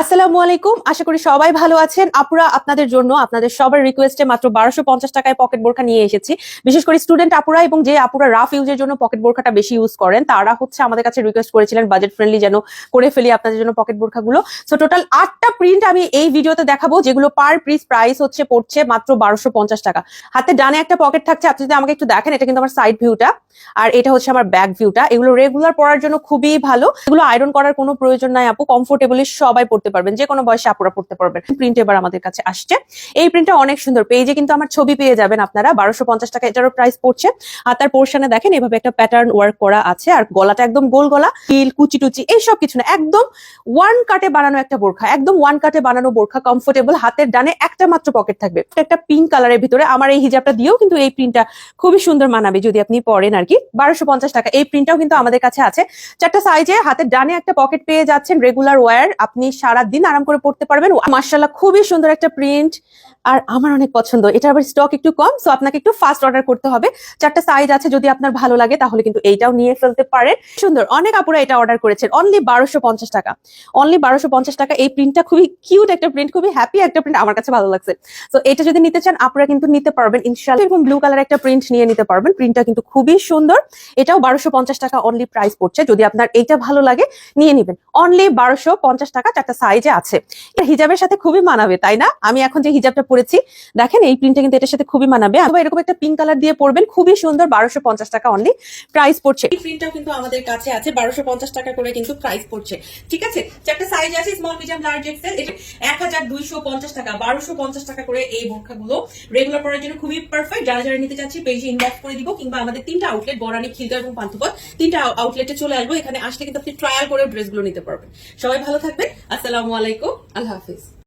আসসালামু আলাইকুম। আশা করি সবাই ভালো আছেন। আপুরা, আপনাদের জন্য আপনাদের সবার রিকোয়েস্টে মাত্র বারোশো পঞ্চাশ টাকায় পকেট বোরখা নিয়ে এসেছি। বিশেষ করে স্টুডেন্ট আপুরা এবং যে আপুরা রাফ ইউজের জন্য পকেট বোরখাটা বেশি ইউজ করেন, তারা হচ্ছে আমাদের কাছে রিকোয়েস্ট করেছিলেন বাজেট ফ্রেন্ডলি যেন করে ফেলি আপনাদের জন্য পকেট বোরখাগুলো। সো টোটাল আটটা প্রিন্ট আমি এই ভিডিওতে দেখাবো, যেগুলো পার পিস প্রাইস হচ্ছে, পড়ছে মাত্র বারোশো পঞ্চাশ টাকা। হাতে ডানে একটা পকেট থাকছে, আপনি যদি আমাকে একটু দেখেন, এটা কিন্তু আমার সাইড ভিউটা আর এটা হচ্ছে আমার ব্যাক ভিউটা এগুলো রেগুলার পরার জন্য খুবই ভালো। এগুলো আয়রন করার কোনো প্রয়োজন নাই আপু কমফোর্টেবলি সবাই পড়তে পারবেন, যে কোনো বয়সে আপুরা পড়তে পারবেন। প্রিন্ট এবার আমাদের কাছে আসছে। এই প্রিন্টটা অনেক সুন্দর পেজে কিন্তু আমার ছবি পেয়ে যাবেন আপনারা, বারোশো পঞ্চাশ টাকা এটারও প্রাইস পড়ছে। আর তার পোর্শনে দেখেন, এভাবে একটা প্যাটার্ন ওয়ার্ক করা আছে, আর গলাটা একদম গোল গলা হিল কুচি টুচি এইসব কিছু না, একদম ওয়ান কাটে বানানো একটা বোরখা, একদম ওয়ান কাটে বানানো বোরখা কমফোর্টেবল হাতের ডানে একটা মাত্র পকেট থাকবে। একটা পিঙ্ক কালারের ভিতরে আমার এই হিজাবটা দিয়েও কিন্তু এই প্রিন্টটা খুবই সুন্দর মানাবে, যদি আপনি পরেন আর কি। বারোশো পঞ্চাশ টাকা, এই প্রিন্টটাও কিন্তু আমাদের কাছে আছে। চারটা সাইজে হাতের ডানে একটা পকেট পেয়ে যাচ্ছেন রেগুলার ওয়্যার আপনি সারা দিন আরাম করে পড়তে পারবেন। মার্শাল্লাহ খুবই সুন্দর একটা প্রিন্ট আর আমার অনেক পছন্দ। এটা আবার স্টক একটু কম সো আপনাকে একটু ফাস্ট অর্ডার করতে হবে। চারটা সাইজ আছে, যদি আপনার ভালো লাগে, তাহলে কিন্তু এইটাও নিয়ে ফেলতে পারেন। সুন্দর, অনেক আপুরা এটা অর্ডার করেছেন। অনলি বারোশো পঞ্চাশ টাকা। অনলি বারোশো পঞ্চাশ টাকা। এই প্রিন্টটা খুবই কিউট একটা প্রিন্ট খুবই হ্যাপি একটা প্রিন্ট আমার কাছে ভালো লাগছে। তো এটা যদি নিতে চান আপনারা কিন্তু নিতে পারবেন। ইনশাল্লাহ এরকম ব্লু কালার একটা প্রিন্ট নিয়ে নিতে পারবেন। প্রিন্টটা কিন্তু খুবই সুন্দর। এটাও বারোশো পঞ্চাশ টাকা অনলি প্রাইস পড়ছে। যদি আপনার এইটা ভালো লাগে, নিয়ে নিবেন। অনলি বারোশো পঞ্চাশ টাকা চারটা সাইজে আছে। হিজাবের সাথে খুবই মানাবে, তাই না? আমি এখন যে হিজাবটা পরেছি দেখেন, এই প্রিন্টটা কিন্তু এটার সাথে খুবই মানাবে। অথবা এরকম একটা পিঙ্ক কালার দিয়ে পরবেন, খুবই সুন্দর, বারোশো পঞ্চাশ টাকা অনলি প্রাইস পড়ছে। এই প্রিন্টটাও কিন্তু আমাদের কাছে আছে, বারোশো পঞ্চাশ টাকা করে কিন্তু প্রাইস পড়ছে। ঠিক আছে? চারটা সাইজ আছে স্মল মিডিয়াম লার্জ এক্সেল এটা এক হাজার দুইশো পঞ্চাশ টাকা, বারোশো পঞ্চাশ টাকা করে এই বোরখাগুলো রেগুলার পরার জন্য খুবই পারফেক্ট যারা যারা নিতে চাচ্ছি পেজে ইনবক্স করে দিব, কিংবা আমাদের তিনটা আউটলেট বরানি খিলদা এবং পান্থপথ, তিনটা আউটলেটে চলে আসব। এখানে আসলে কিন্তু আপনি ট্রায়াল করে ড্রেসগুলো নিতে পারবেন। সবাই ভালো থাকবেন। আসসালামু আলাইকুম। আল্লাহ হাফিজ।